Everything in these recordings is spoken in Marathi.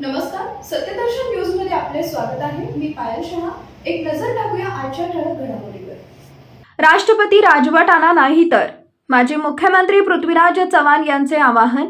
नमस्कार सत्यदर्शन न्यूजमध्ये आपले स्वागत आहे. मी पायल शहा. एक नजर टाकूया आजच्या ठळक घडामोडीवर. राष्ट्रपती राजवटाना नाही तर. माजी मुख्यमंत्री पृथ्वीराज चव्हाण यांचे आवाहन.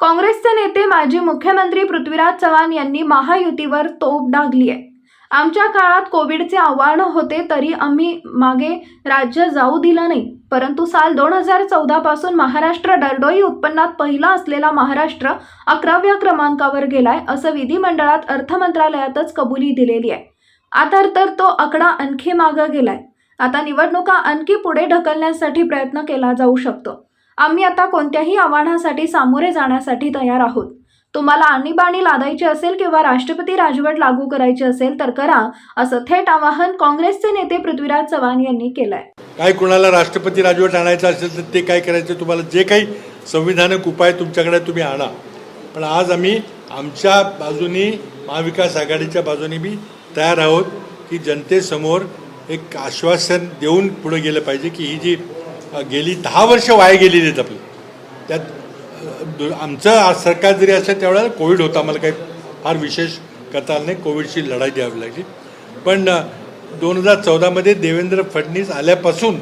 काँग्रेसचे नेते माजी मुख्यमंत्री पृथ्वीराज चव्हाण यांनी महायुतीवर तोप डागली आहे आमच्या काळात कोविडचे आव्हान होते तरी आम्ही मागे राज्य जाऊ दिलं नाही. परंतु साल दोन हजार चौदा पासून महाराष्ट्र दरडोई उत्पन्नात पहिला असलेला महाराष्ट्र अकराव्या क्रमांकावर गेलाय असं विधिमंडळात अर्थ मंत्रालयातच कबुली दिलेली आहे. आता तर तो आकडा आणखी मागं गेलाय. आता निवडणुका आणखी पुढे ढकलण्यासाठी प्रयत्न केला जाऊ शकतो. आम्ही आता कोणत्याही आव्हानासाठी सामोरे जाण्यासाठी तयार आहोत. तुम्हाला आणीबाणी लादायची असेल किंवा राष्ट्रपती राजवट लागू करायची असेल तर करा असं थेट आवाहन काँग्रेसचे नेते पृथ्वीराज चव्हाण यांनी केलंय. काय कुणाला राष्ट्रपती राजवट आणायचं असेल तर ते काय करायचं? तुम्हाला जे काही संविधानक उपाय तुमच्याकडे तुम्ही आणा. पण आज आम्ही आमच्या बाजूनी महाविकास आघाडीच्या बाजूने बी तयार आहोत की जनतेसमोर एक आश्वासन देऊन पुढे गेलं पाहिजे की ही जी गेली दहा वर्ष वाया गेलेली आहेत आपली त्यात आमचं आज सरकार जरी असलं त्यावेळेला कोविड होता. आम्हाला काही फार विशेष कथा आलं नाही. कोविडशी लढाई द्यावी लागली. पण दोन हजार चौदामध्ये देवेंद्र फडणवीस आल्यापासून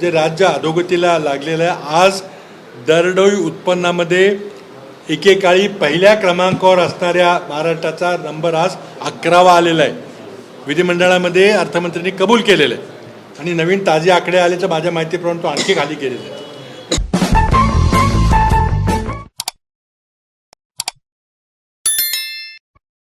जे राज्य अधोगतीला लागलेलं आहे आज दरडोई उत्पन्नामध्ये एकेकाळी पहिल्या क्रमांकावर असणाऱ्या महाराष्ट्राचा नंबर आज अकरावा आलेला आहे. विधिमंडळामध्ये अर्थमंत्र्यांनी कबूल केलेलं आहे. आणि नवीन ताजे आकडे आले तर माझ्या माहितीप्रमाणे तो आणखी खाली गेलेला आहे.